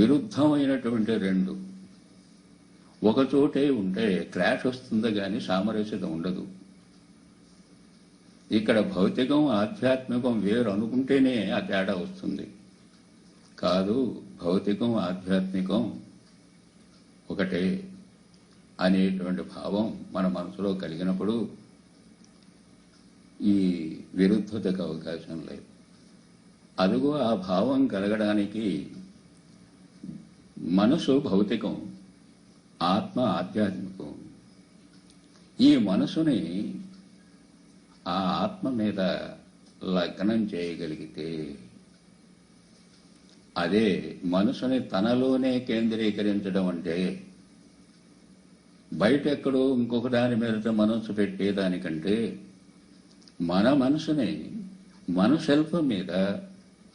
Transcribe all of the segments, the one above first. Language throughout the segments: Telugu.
విరుద్ధమైనటువంటి రెండు. ఒకచోటే ఉంటే క్రాష్ వస్తుంది కానీ సామరస్యత ఉండదు. ఇక్కడ భౌతికం ఆధ్యాత్మికం వేరు అనుకుంటేనే ఆ తేడా వస్తుంది. కాదు భౌతికం ఆధ్యాత్మికం ఒకటే అనేటువంటి భావం మన మనసులో కలిగినప్పుడు ఈ విరుద్ధతకు అవకాశం లేదు. అదుగో ఆ భావం కలగడానికి మనసు భౌతికం ఆత్మ ఆధ్యాత్మికం. ఈ మనసుని ఆ ఆత్మ మీద లగ్నం చేయగలిగితే అదే మనసుని తనలోనే కేంద్రీకరించడం అంటే బయట ఎక్కడో ఇంకొక దాని మీద మనసు పెట్టేదానికంటే మన మనసుని మన సెల్ఫ్ మీద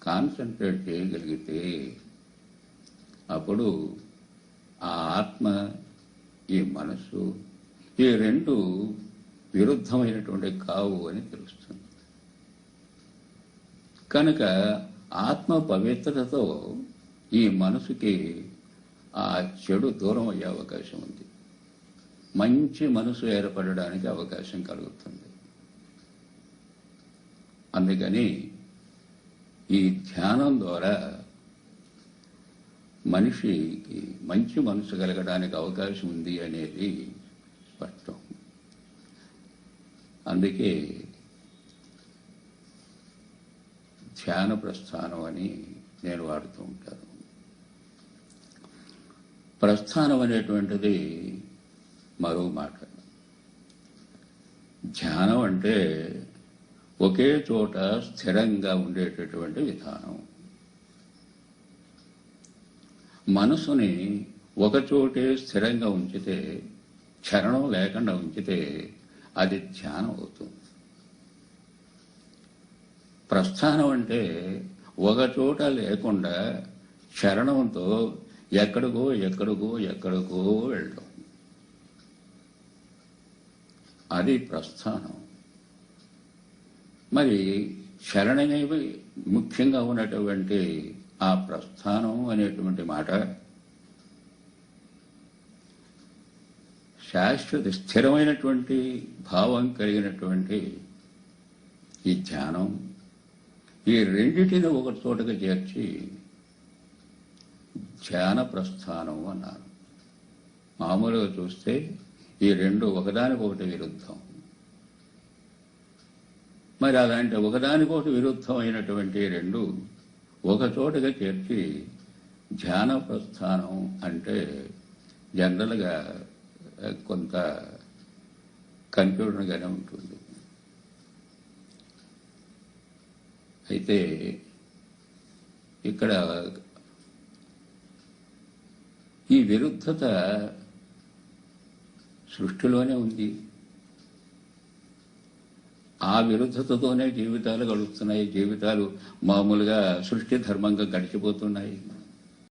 కాన్సన్ట్రేట్ చేయగలిగితే అప్పుడు ఆ ఆత్మ ఈ మనసు ఈ రెండు విరుద్ధమైనటువంటి కావు అని తెలుస్తుంది. కనుక ఆత్మ పవిత్రతతో ఈ మనసుకి ఆ చెడు దూరం అయ్యే అవకాశం ఉంది. మంచి మనసు ఏర్పడడానికి అవకాశం కలుగుతుంది. అందుకని ఈ ధ్యానం ద్వారా మనిషికి మంచి మనసు కలగడానికి అవకాశం ఉంది అనేది స్పష్టం. అందుకే ధ్యాన ప్రస్థానం అని నేను వాడుతూ ఉంటాను. ప్రస్థానం అనేటువంటిది మరో మాట. ధ్యానం అంటే ఒకే చోట స్థిరంగా ఉండేటటువంటి విధానం. మనసుని ఒకచోటే స్థిరంగా ఉంచితే చరణం లేకుండా ఉంచితే అది ధ్యానం అవుతుంది. ప్రస్థానం అంటే ఒకచోట లేకుండా చరణంతో ఎక్కడికో ఎక్కడికో ఎక్కడికో వెళ్ళడం అది ప్రస్థానం. మరి శరణనేవి ముఖ్యంగా ఉన్నటువంటి ఆ ప్రస్థానం అనేటువంటి మాట శాశ్వత స్థిరమైనటువంటి భావం కలిగినటువంటి ఈ ధ్యానం ఈ రెండిటిని ఒక చోటగా చేర్చి ధ్యాన ప్రస్థానం అన్నారు. మామూలుగా చూస్తే ఈ రెండు ఒకదానికొకటి విరుద్ధం. మరి అలాంటి ఒకదానికొకటి విరుద్ధమైనటువంటి రెండు ఒక చోటగా చేర్చి ధ్యాన ప్రస్థానం అంటే జనరల్గా కొంత కన్ఫ్యూజన్గానే ఉంటుంది. అయితే ఇక్కడ ఈ విరుద్ధత సృష్టిలోనే ఉంది. ఆ విరుద్ధతతోనే జీవితాలు గడుపుతున్నాయి జీవితాలు మామూలుగా సృష్టి ధర్మంగా గడిచిపోతున్నాయి.